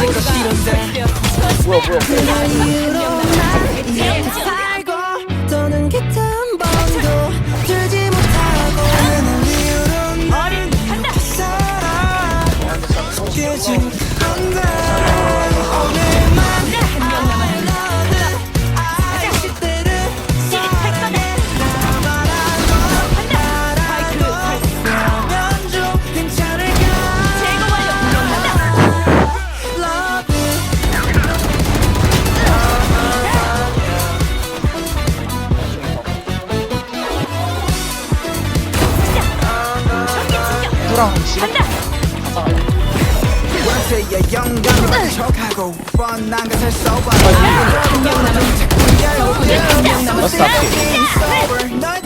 뭐야 뭐야 그 이유로 누랑 지금 원태의 영감을 만족하고 뻔한 것을 써봐 러스 앞에 너희가 노래 아닌 척